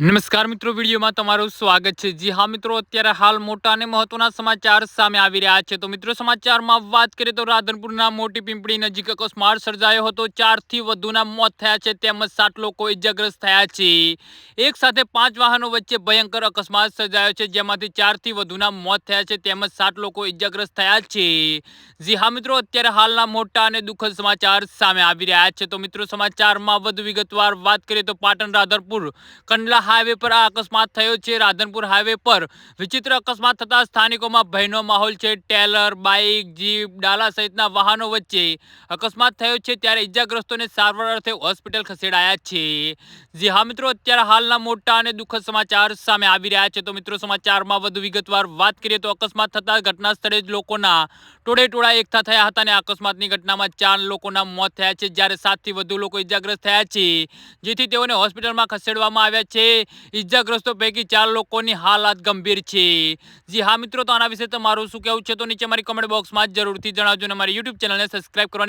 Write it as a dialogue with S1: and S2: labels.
S1: નમસ્કાર મિત્રો, વિડીયોમાં તમારું સ્વાગત છે. જી હા મિત્રો, અત્યારે હાલ મોટા અને મહત્વના સમાચાર સામે આવી રહ્યા છે. તો મિત્રો, સમાચારમાં વાત કરીએ તો રાધનપુરના મોટી પિંપળી નજીક અકસ્માત સર્જાયો હતો. ચારથી વધુના મોત થયા છે. તેમજ સાત લોકો ઇજાગ્રસ્ત થયા છે. એક સાથે પાંચ વાહનો વચ્ચે ભયંકર અકસ્માત સર્જાયો છે. જેમાંથી ચારથી વધુના મોત થયા છે. તેમજ સાત લોકો ઇજાગ્રસ્ત થયા છે. જી હા મિત્રો, અત્યારે હાલના મોટા અને દુઃખદ સમાચાર સામે આવી રહ્યા છે. તો મિત્રો, સમાચારમાં વધુ વિગતવાર વાત કરીએ તો પાટણ રાધનપુર કંડલા હાઈવે પર આ અકસ્માત થયો છે. રાધનપુર હાઈવે પર વિચિત્ર અકસ્માત થતા સ્થાનિકોમાં ભયનો માહોલ છે. ટેલર, બાઇક, જીપ, ડાલા સહિતના વાહનો વચ્ચે અકસ્માત થયો છે. ત્યારે ઇજાગ્રસ્તોને સારવાર અર્થે હોસ્પિટલ ખસેડાયા છે. જી હા મિત્રો, અત્યારે હાલના મોટા અને દુઃખદ સમાચાર સામે આવી રહ્યા છે. તો મિત્રો, સમાચારમાં વધુ વિગતવાર વાત કરીએ તો અકસ્માત થતા ઘટના સ્થળે જ લોકોના ટોળે ટોળા એકઠા થયા હતા અને અકસ્માતની ઘટનામાં ચાર લોકોના મોત થયા છે. જ્યારે સાતથી વધુ લોકો ઇજાગ્રસ્ત થયા છે. જેથી તેઓને હોસ્પિટલમાં ખસેડવામાં આવ્યા છે. ઈજાગ્રસ્તો પૈકી ચાર લોકોની હાલત ગંભીર છે. જી હા મિત્રો, તો આના વિશે તમારું શું કહેવું છે? તો નીચે મારી કમેન્ટ બોક્સમાં જરૂરથી જણાવજો અને મારી યુટ્યુબ ચેનલને સબસ્ક્રાઇબ કરવાની